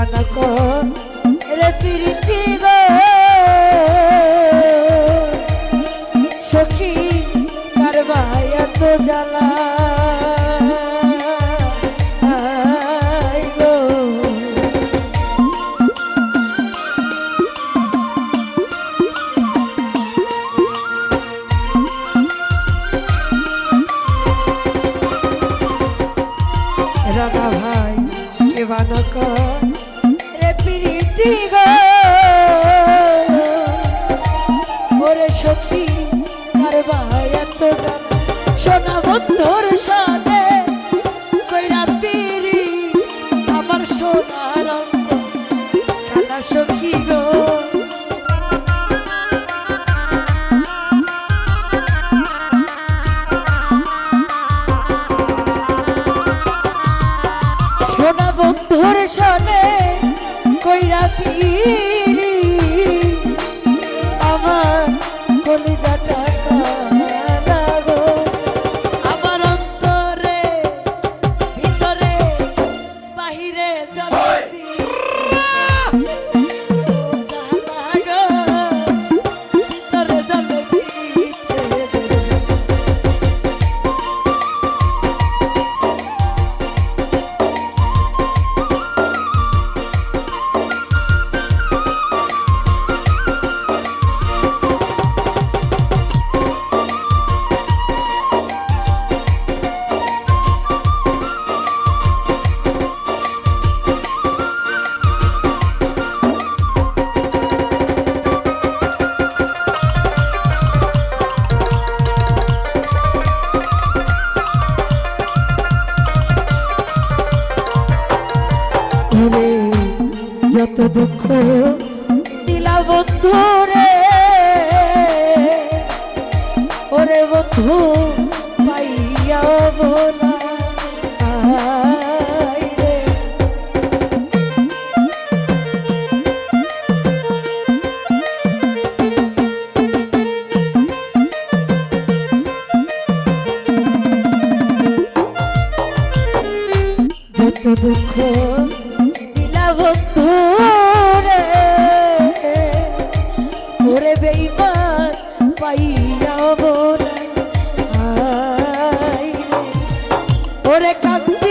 জীবন রে প্রীতি পেছনে কইরা পিরি আমার কলিদাটা আমার অন্তরে ভিতরে বাহিরে যাবে দিলা বন্ধু রে ওরে বন্ধু। কাঁদতে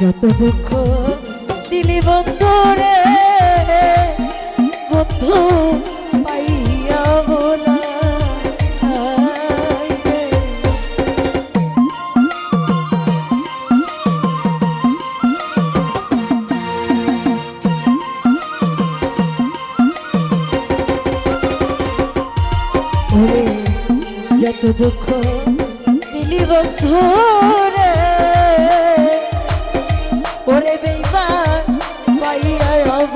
যত দুঃখ দিলি বন্ধরে বন্ধ যত দুঃখ দিলি বন্ধু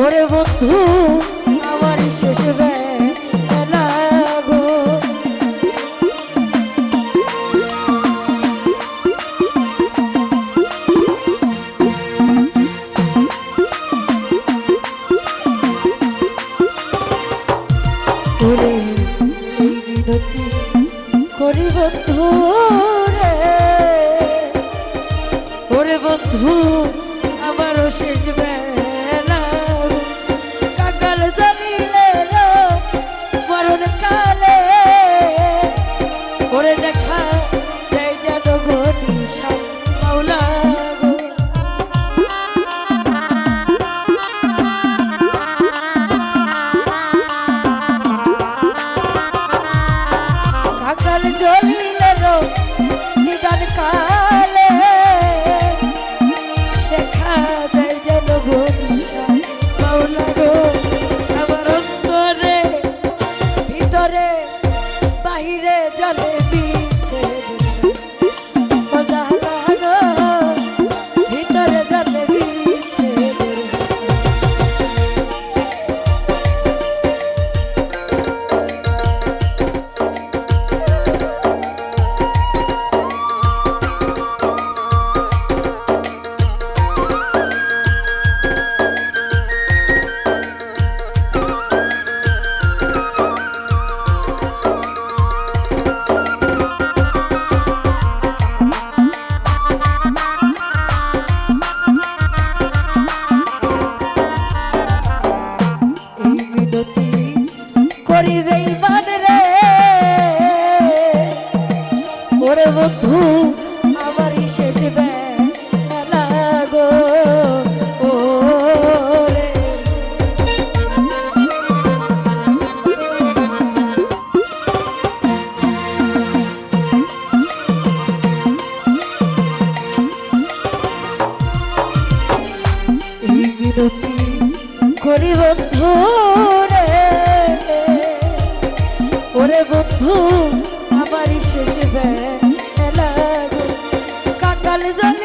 ওরে বন্ধু আমার শেষ বেলা গো। ওরে বিনতি বন্ধু রে। বন্ধু আমারও শেষ ওরে বন্ধু আমার শেষ বেলা কাকাল জল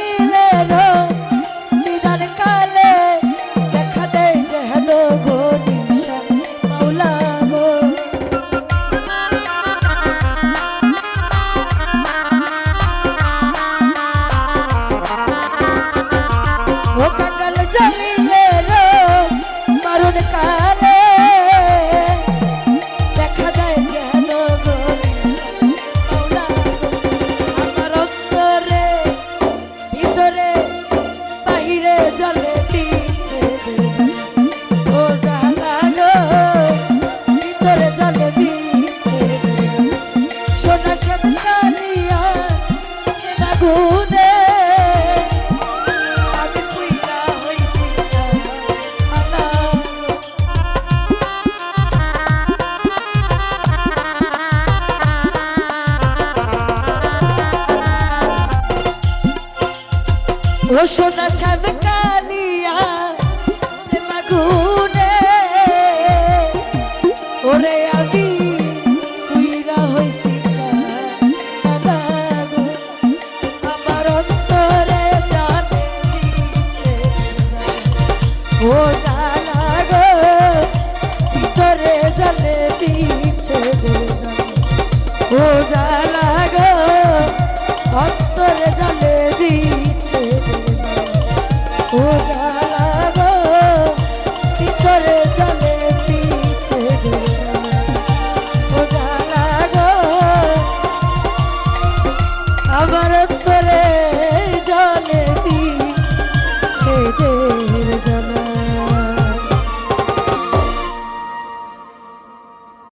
রসনা সাধ